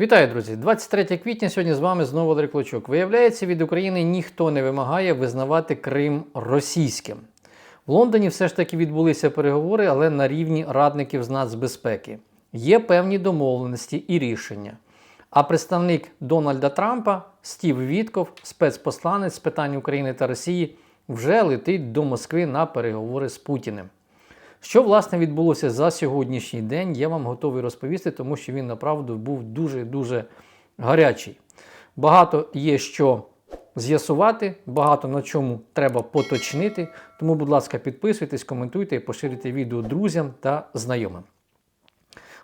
Вітаю, друзі! 23 квітня сьогодні з вами знову Валерій Клочок. Виявляється, від України ніхто не вимагає визнавати Крим російським. В Лондоні все ж таки відбулися переговори, але на рівні радників з нацбезпеки. Є певні домовленості і рішення. А представник Дональда Трампа Стів Вітков, спецпосланець з питань України та Росії, вже летить до Москви на переговори з Путіним. Що власне відбулося за сьогоднішній день, я вам готовий розповісти, тому що він направду був дуже-дуже гарячий. Багато є що з'ясувати, багато на чому треба поточнити. Тому, будь ласка, підписуйтесь, коментуйте і поширюйте відео друзям та знайомим.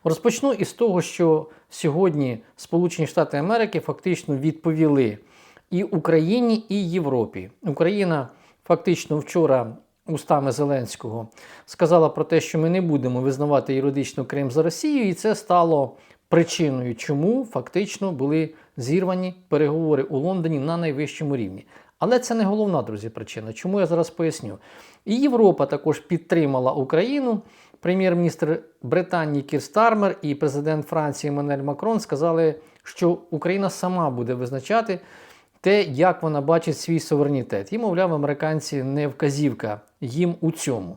Розпочну із того, що сьогодні Сполучені Штати Америки фактично відповіли і Україні, і Європі. Україна фактично вчора устами Зеленського сказала про те, що ми не будемо визнавати юридично Крим за Росією, і це стало причиною, чому фактично були зірвані переговори у Лондоні на найвищому рівні. Але це не головна, друзі, причина. Чому я зараз поясню? І Європа також підтримала Україну. Прем'єр-міністр Британії Кір Стармер і президент Франції Еммануель Макрон сказали, що Україна сама буде визначати те, як вона бачить свій суверенітет. І, мовляв, американці не вказівка їм у цьому.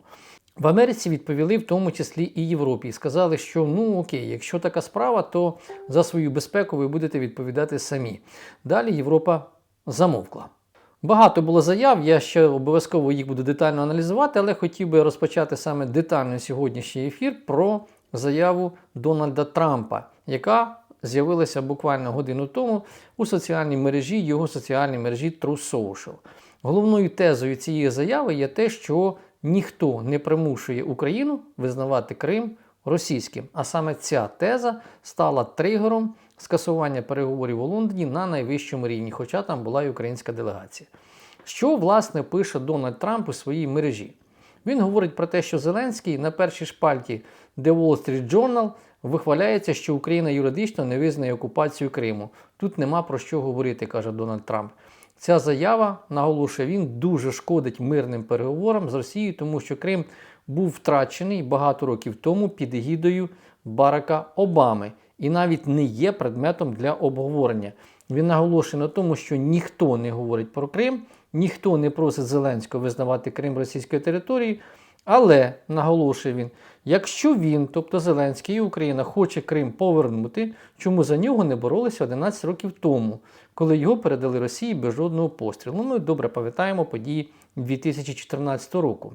В Америці відповіли в тому числі і Європі, і сказали, що ну окей, якщо така справа, то за свою безпеку ви будете відповідати самі. Далі Європа замовкла. Багато було заяв, я ще обов'язково їх буду детально аналізувати, але хотів би розпочати саме детально сьогоднішній ефір про заяву Дональда Трампа, яка з'явилася буквально годину тому у соціальній мережі, його соціальній мережі True Social. Головною тезою цієї заяви є те, що ніхто не примушує Україну визнавати Крим російським. А саме ця теза стала тригером скасування переговорів у Лондоні на найвищому рівні, хоча там була і українська делегація. Що власне пише Дональд Трамп у своїй мережі? Він говорить про те, що Зеленський на першій шпальті The Wall Street Journal вихваляється, що Україна юридично не визнає окупацію Криму. Тут нема про що говорити, каже Дональд Трамп. Ця заява, наголошує він, дуже шкодить мирним переговорам з Росією, тому що Крим був втрачений багато років тому під егідою Барака Обами і навіть не є предметом для обговорення. Він наголошує на тому, що ніхто не говорить про Крим, ніхто не просить Зеленського визнавати Крим російською територією. Але наголошує він, якщо він, тобто Зеленський і Україна, хоче Крим повернути, чому за нього не боролися 11 років тому, коли його передали Росії без жодного пострілу. Ну, Ми добре пам'ятаємо події 2014 року.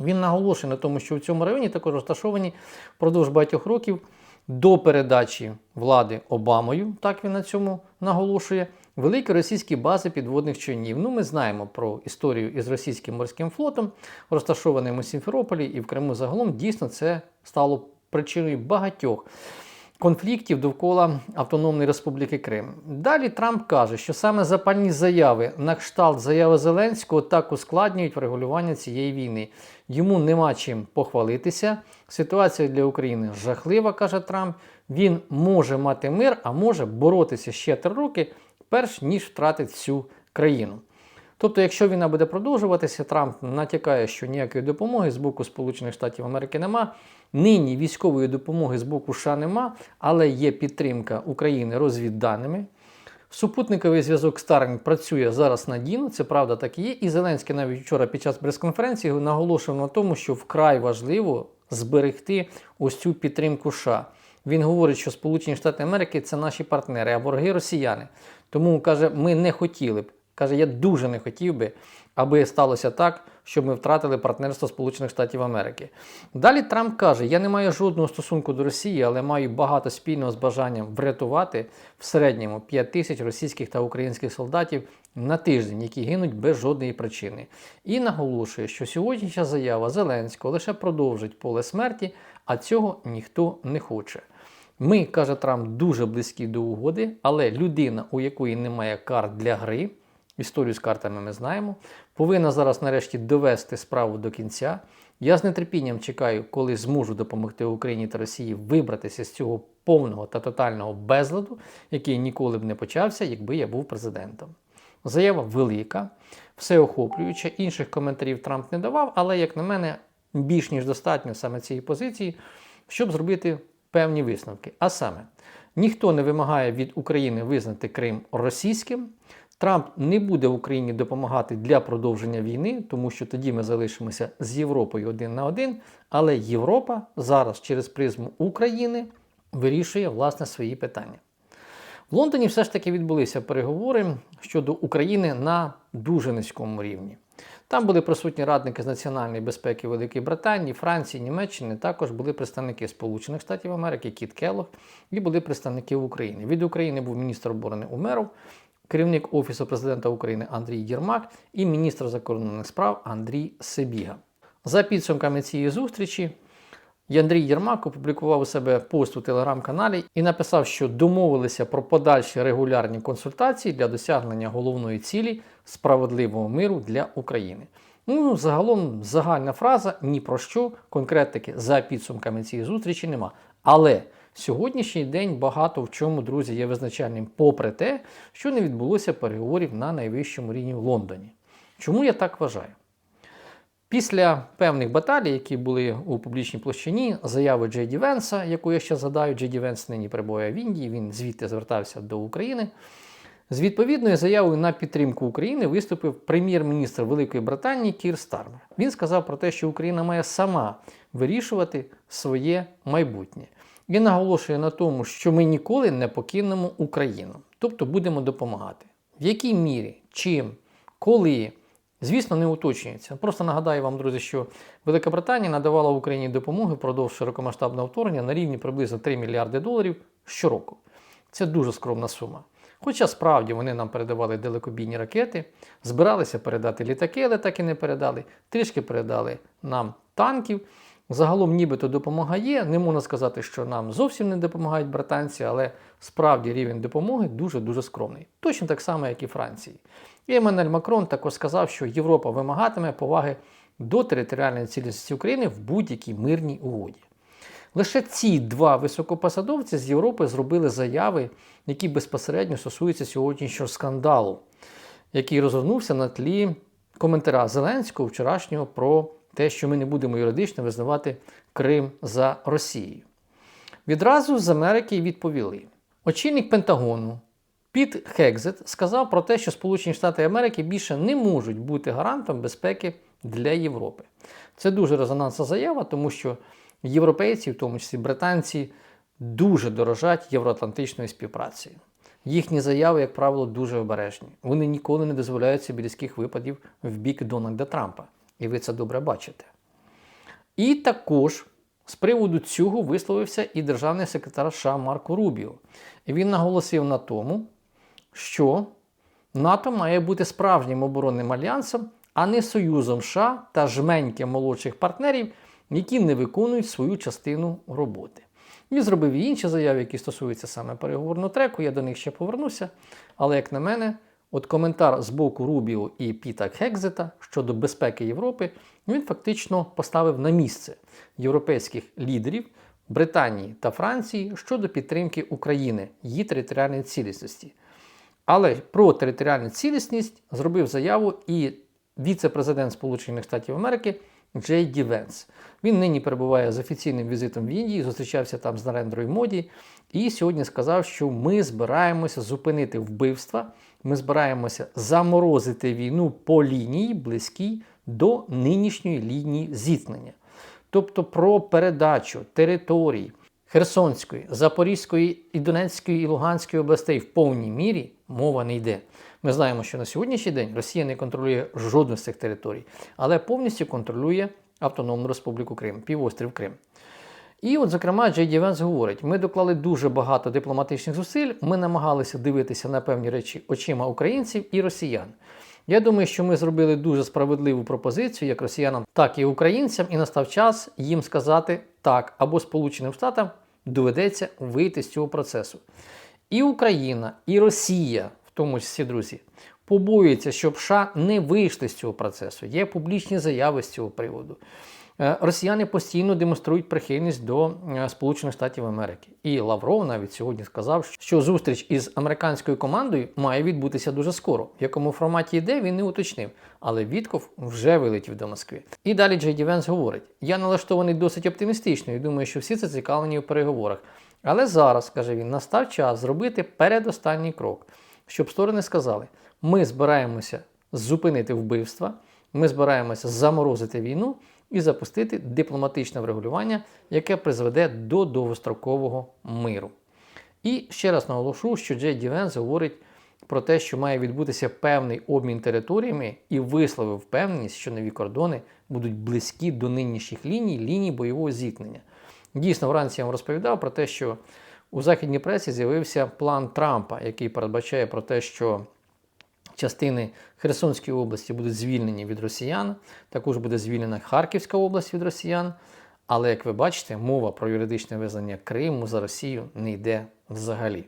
Він наголошує на тому, що в цьому районі також розташовані впродовж багатьох років до передачі влади Обамою, так він на цьому наголошує, великі російські бази підводних човнів. Ну, ми знаємо про історію із російським морським флотом, розташованим у Сімферополі і в Криму загалом. Дійсно, це стало причиною багатьох конфліктів довкола Автономної Республіки Крим. Далі Трамп каже, що саме запальні заяви на кшталт заяви Зеленського так ускладнюють врегулювання цієї війни. Йому нема чим похвалитися. Ситуація для України жахлива, каже Трамп. Він може мати мир, а може боротися ще три роки, перш ніж втратить всю країну. Тобто, якщо війна буде продовжуватися, Трамп натякає, що ніякої допомоги з боку Сполучених Штатів Америки нема. Нині військової допомоги з боку США нема, але є підтримка України розвідданими. Супутниковий зв'язок Starlink працює зараз надійно, це правда так і є. І Зеленський навіть вчора під час прес-конференції наголошував на тому, що вкрай важливо зберегти ось цю підтримку США. Він говорить, що Сполучені Штати Америки це наші партнери, а вороги росіяни. Тому каже, ми не хотіли б. Каже, я дуже не хотів би, аби сталося так, щоб ми втратили партнерство Сполучених Штатів Америки. Далі Трамп каже: я не маю жодного стосунку до Росії, але маю багато спільного з бажанням врятувати в середньому 5 тисяч російських та українських солдатів на тиждень, які гинуть без жодної причини. І наголошує, що сьогоднішня заява Зеленського лише продовжить поле смерті, а цього ніхто не хоче. Ми, каже Трамп, дуже близькі до угоди, але людина, у якої немає карт для гри. Історію з картами ми знаємо. Повинна зараз нарешті довести справу до кінця. Я з нетерпінням чекаю, коли зможу допомогти Україні та Росії вибратися з цього повного та тотального безладу, який ніколи б не почався, якби я був президентом. Заява велика, всеохоплююча. Інших коментарів Трамп не давав, але, як на мене, більш ніж достатньо саме цієї позиції, щоб зробити певні висновки. А саме, Ніхто не вимагає від України визнати Крим російським. Трамп не буде Україні допомагати для продовження війни, тому що тоді ми залишимося з Європою один на один. Але Європа зараз через призму України вирішує власне свої питання. В Лондоні все ж таки відбулися переговори щодо України на дуже низькому рівні. Там були присутні радники з національної безпеки Великої Британії, Франції, Німеччини. Також були представники Сполучених Штатів Америки, Кіт Келлог, і були представники України. Від України був міністр оборони Умеров, керівник Офісу президента України Андрій Єрмак і міністр закордонних справ Андрій Себіга. За підсумками цієї зустрічі, Андрій Єрмак опублікував у себе пост у телеграм-каналі і написав, що домовилися про подальші регулярні консультації для досягнення головної цілі справедливого миру для України. Ну, загалом загальна фраза ні про що, конкретики за підсумками цієї зустрічі нема. Але сьогоднішній день багато в чому, друзі, є визначальним, попри те, що не відбулося переговорів на найвищому рівні в Лондоні. Чому я так вважаю? Після певних баталій, які були у публічній площині, заяви Джей Ді Венса, яку я ще згадаю, Джей Ді Венс нині перебуває в Індії, він звідти звертався до України. З відповідною заявою на підтримку України виступив прем'єр-міністр Великої Британії Кір Стармер. Він сказав про те, що Україна має сама вирішувати своє майбутнє. Він наголошує на тому, що ми ніколи не покинемо Україну, тобто будемо допомагати. В якій мірі, чим, коли. Звісно, не уточнюється. Просто нагадаю вам, друзі, що Велика Британія надавала Україні допомоги впродовж широкомасштабного вторгнення на рівні приблизно 3 мільярди доларів щороку. Це дуже скромна сума. Хоча справді вони нам передавали далекобійні ракети, збиралися передати літаки, але так і не передали, трішки передали нам танків. Загалом, нібито допомога є. Не можна сказати, що нам зовсім не допомагають британці, але справді рівень допомоги дуже-дуже скромний. Точно так само, як і Франції. І Еммануель Макрон також сказав, що Європа вимагатиме поваги до територіальної цілісності України в будь-якій мирній угоді. Лише ці два високопосадовці з Європи зробили заяви, які безпосередньо стосуються сьогоднішнього скандалу, який розгорнувся на тлі коментаря Зеленського вчорашнього про те, що ми не будемо юридично визнавати Крим за Росією. Відразу з Америки відповіли. Очільник Пентагону Піт Хекзет сказав про те, що Сполучені Штати Америки більше не можуть бути гарантом безпеки для Європи. Це дуже резонансна заява, тому що європейці, в тому числі британці, дуже дорожать євроатлантичною співпрацею. Їхні заяви, як правило, дуже обережні. Вони ніколи не дозволяють собі різких випадів в бік Дональда Трампа. І ви це добре бачите. І також з приводу цього висловився і державний секретар США Марко Рубіо. І він наголосив на тому, що НАТО має бути справжнім оборонним альянсом, а не союзом США та жменьки молодших партнерів, які не виконують свою частину роботи. Він зробив і інші заяви, які стосуються саме переговорного треку, я до них ще повернуся. Але, як на мене, от коментар з боку Рубіо і Піта Хекзета щодо безпеки Європи, він фактично поставив на місце європейських лідерів Британії та Франції щодо підтримки України, її територіальної цілісності. Але про територіальну цілісність зробив заяву і віце-президент Сполучених Штатів Америки Джей Ді Венс. Він нині перебуває з офіційним візитом в Індії, зустрічався там з Нарендрою Моді, і сьогодні сказав, що ми збираємося зупинити вбивства, ми збираємося заморозити війну по лінії близькій до нинішньої лінії зіткнення. Тобто про передачу територій Херсонської, Запорізької і Донецької і Луганської областей в повній мірі мова не йде. Ми знаємо, що на сьогоднішній день Росія не контролює жодну з цих територій, але повністю контролює Автономну Республіку Крим, півострів Крим. І, от, зокрема, Джей Ді Венс говорить: ми доклали дуже багато дипломатичних зусиль, ми намагалися дивитися на певні речі очима українців і росіян. Я думаю, що ми зробили дуже справедливу пропозицію як росіянам, так і українцям, і настав час їм сказати так, або Сполученим Штатам доведеться вийти з цього процесу. І Україна, і Росія, в тому числі друзі, побоюються, щоб США не вийшли з цього процесу. Є публічні заяви з цього приводу. Е, Росіяни постійно демонструють прихильність до е, Сполучених Штатів Америки. І Лавров навіть сьогодні сказав, що зустріч із американською командою має відбутися дуже скоро. В якому форматі йде, він не уточнив. Але Вітков вже вилетів до Москви. І далі Джей Ді Венс говорить: я налаштований досить оптимістично і думаю, що всі зацікавлені у переговорах. Але зараз, каже він, настав час зробити передостанній крок, щоб сторони сказали: ми збираємося зупинити вбивства, ми збираємося заморозити війну і запустити дипломатичне врегулювання, яке призведе до довгострокового миру. І ще раз наголошу, що Джей Ді Венс говорить про те, що має відбутися певний обмін територіями, і висловив впевненість, що нові кордони будуть близькі до нинішніх ліній, ліній бойового зіткнення. Дійсно, вранці я вам розповідав про те, що у західній пресі з'явився план Трампа, який передбачає про те, що частини Херсонської області будуть звільнені від росіян, також буде звільнена Харківська область від росіян. Але, як ви бачите, мова про юридичне визнання Криму за Росію не йде взагалі.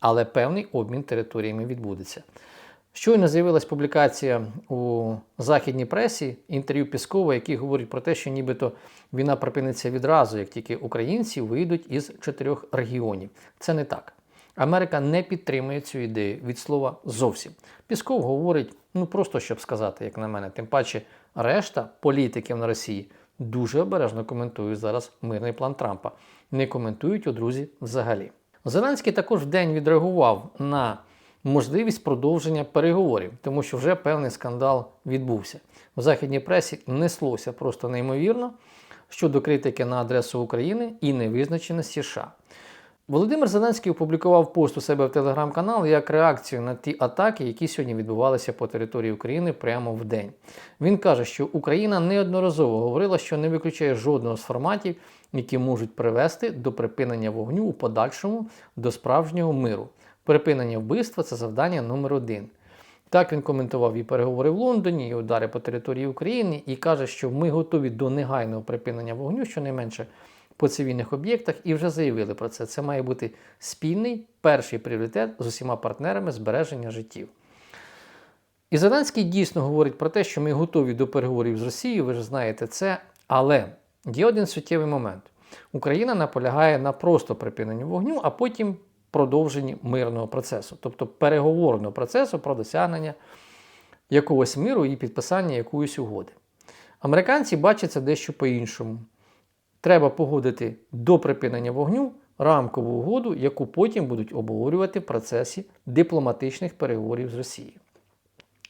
Але певний обмін територіями відбудеться. Щойно з'явилась публікація у західній пресі інтерв'ю Піскова, який говорить про те, що нібито війна припиниться відразу, як тільки українці вийдуть із чотирьох регіонів. Це не так. Америка не підтримує цю ідею від слова зовсім. Пісков говорить, ну просто щоб сказати, як на мене, тим паче решта політиків на Росії дуже обережно коментують зараз мирний план Трампа. Не коментують у друзі взагалі. Зеленський також в день відреагував на можливість продовження переговорів, тому що вже певний скандал відбувся. В західній пресі неслося просто неймовірно щодо критики на адресу України і невизначеності США. Володимир Зеленський опублікував пост у себе в телеграм-канал як реакцію на ті атаки, які сьогодні відбувалися по території України прямо в день. Він каже, що Україна неодноразово говорила, що не виключає жодного з форматів, які можуть привести до припинення вогню у подальшому до справжнього миру. Припинення вбивства це завдання номер один. Так він коментував і переговори в Лондоні, і удари по території України, і каже, що ми готові до негайного припинення вогню, щонайменше по цивільних об'єктах, і вже заявили про це. Це має бути спільний перший пріоритет з усіма партнерами збереження життів. І Зеленський дійсно говорить про те, що ми готові до переговорів з Росією, ви ж знаєте це. Але є один суттєвий момент: Україна наполягає на просто припиненні вогню, а потім продовженні мирного процесу, тобто переговорного процесу про досягнення якогось миру і підписання якоїсь угоди. Американці бачать це дещо по-іншому. Треба погодити до припинення вогню рамкову угоду, яку потім будуть обговорювати в процесі дипломатичних переговорів з Росією.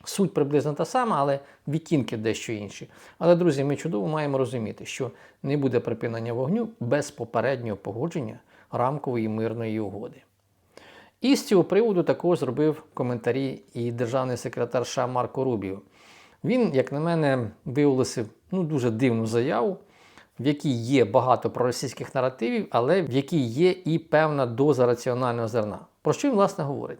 Суть приблизно та сама, але відтінки дещо інші. Але, друзі, ми чудово маємо розуміти, що не буде припинення вогню без попереднього погодження рамкової мирної угоди. І з цього приводу також зробив коментарі і державний секретар США Марко Рубіо. Він, як на мене, виголосив ну, дуже дивну заяву, в якій є багато проросійських наративів, але в якій є і певна доза раціонального зерна. Про що він, власне, говорить?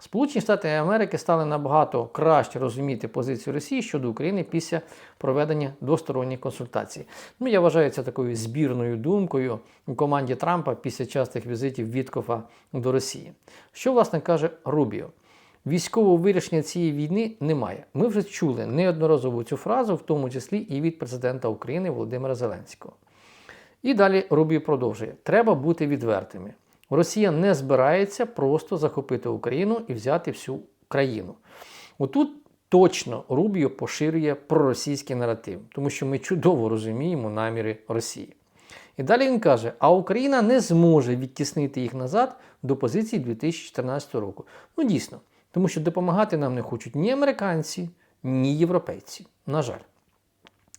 Сполучені Штати Америки стали набагато краще розуміти позицію Росії щодо України після проведення двосторонніх консультацій. Ну, я вважаю це такою збірною думкою у команді Трампа після частих візитів Віткофа до Росії. Що, власне, каже Рубіо? Військового вирішення цієї війни немає. Ми вже чули неодноразово цю фразу, в тому числі і від президента України Володимира Зеленського. І далі Рубіо продовжує: треба бути відвертими. Росія не збирається просто захопити Україну і взяти всю країну. Отут точно Рубіо поширює проросійський наратив, тому що ми чудово розуміємо наміри Росії. І далі він каже: а Україна не зможе відтіснити їх назад до позиції 2014 року. Ну дійсно, тому що допомагати нам не хочуть ні американці, ні європейці. На жаль.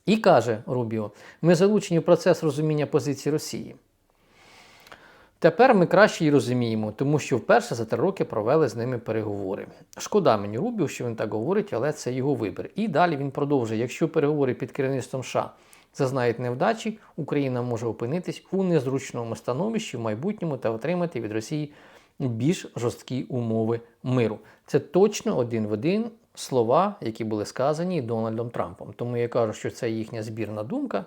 І каже Рубіо: ми залучені в процес розуміння позиції Росії. Тепер ми краще її розуміємо, тому що вперше за три роки провели з ними переговори. Шкода мені Рубіо, що він так говорить, але це його вибір. І далі він продовжує: якщо переговори під керівництвом США зазнають невдачі, Україна може опинитись у незручному становищі в майбутньому та отримати від Росії більш жорсткі умови миру. Це точно один в один слова, які були сказані Дональдом Трампом. Тому я кажу, що це їхня збірна думка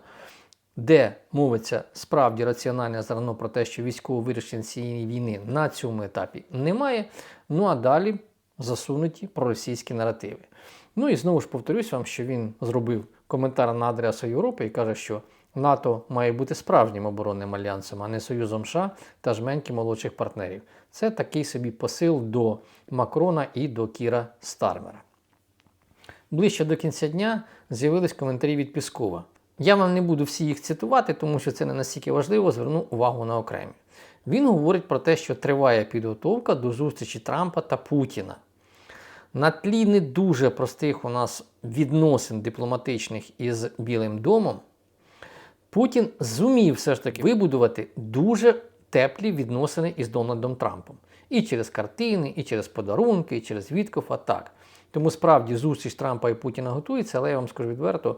де мовиться справді раціональне зерно про те, що військового вирішення цієї війни на цьому етапі немає. Ну а далі засунуті проросійські наративи. Ну і знову ж повторюсь вам, що він зробив коментар на адресу Європи і каже, що НАТО має бути справжнім оборонним альянсом, а не союзом США та жменьки молодших партнерів. Це такий собі посил до Макрона і до Кіра Стармера. Ближче до кінця дня з'явились коментарі від Піскова. Я вам не буду всі їх цитувати, тому що це не настільки важливо, зверну увагу на окремі. Він говорить про те, що триває підготовка до зустрічі Трампа та Путіна. На тлі не дуже простих у нас відносин дипломатичних із Білим домом, Путін зумів все ж таки вибудувати дуже теплі відносини із Дональдом Трампом. І через картини, і через подарунки, і через Віткофа так. Тому справді зустріч Трампа і Путіна готується, але я вам скажу відверто,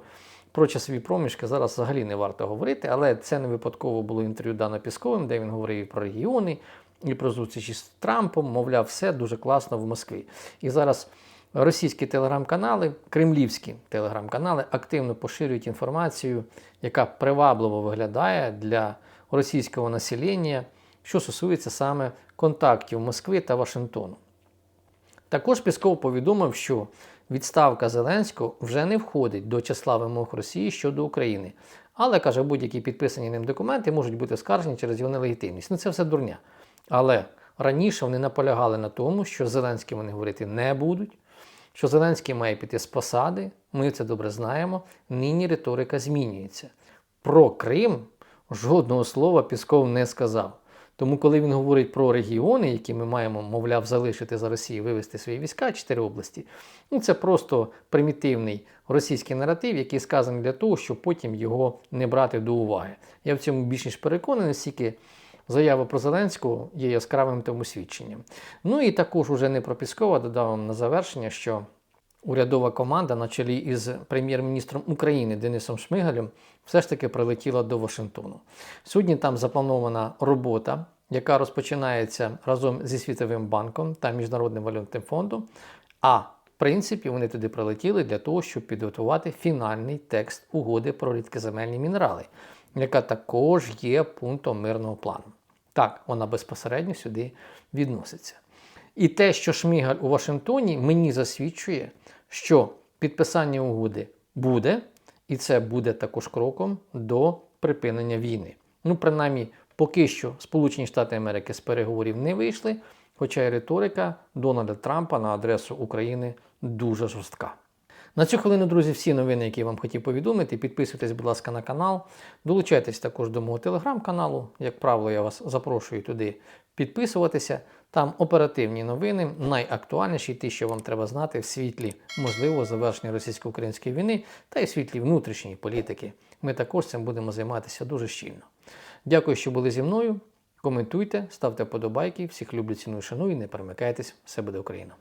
про часові проміжки зараз взагалі не варто говорити, але це не випадково було інтерв'ю Дана Пісковим, де він говорив і про регіони, і про зустрічі з Трампом, мовляв, все дуже класно в Москві. І зараз російські телеграм-канали, кремлівські телеграм-канали активно поширюють інформацію, яка привабливо виглядає для російського населення, що стосується саме контактів Москви та Вашингтону. Також Пісков повідомив, що відставка Зеленського вже не входить до числа вимог Росії щодо України. Але каже, будь-які підписані ним документи можуть бути скаржені через його нелегітимність. Ну це все дурня. Але раніше вони наполягали на тому, що з Зеленським вони говорити не будуть, що Зеленський має піти з посади. Ми це добре знаємо. Нині риторика змінюється. Про Крим жодного слова Пісков не сказав. Тому, коли він говорить про регіони, які ми маємо, мовляв, залишити за Росії, вивести свої війська, чотири області, ну це просто примітивний російський наратив, який сказаний для того, щоб потім його не брати до уваги. Я в цьому більш ніж переконаний, оскільки заява про Зеленського є яскравим тому свідченням. Ну і також уже не про Піскова додав вам на завершення, що урядова команда на чолі із прем'єр-міністром України Денисом Шмигалем все ж таки прилетіла до Вашингтону. Сьогодні там запланована робота, яка розпочинається разом зі Світовим банком та Міжнародним валютним фондом. А в принципі, вони туди прилетіли для того, щоб підготувати фінальний текст угоди про рідкоземельні мінерали, яка також є пунктом мирного плану. Так, вона безпосередньо сюди відноситься. І те, що Шмігаль у Вашингтоні, мені засвідчує, що підписання угоди буде, і це буде також кроком до припинення війни. Ну, принаймні, поки що Сполучені Штати Америки з переговорів не вийшли, хоча й риторика Дональда Трампа на адресу України дуже жорстка. На цю хвилину, друзі, всі новини, які я вам хотів повідомити. Підписуйтесь, будь ласка, на канал. Долучайтесь також до мого телеграм-каналу. Як правило, я вас запрошую туди підписуватися. Там оперативні новини, найактуальніші, ті, що вам треба знати в світлі можливого завершення російсько-української війни та й в світлі внутрішньої політики. Ми також цим будемо займатися дуже щільно. Дякую, що були зі мною. Коментуйте, ставте подобайки. Всіх люблю, ціную, шаную. Не перемикайтесь. Все буде Україна!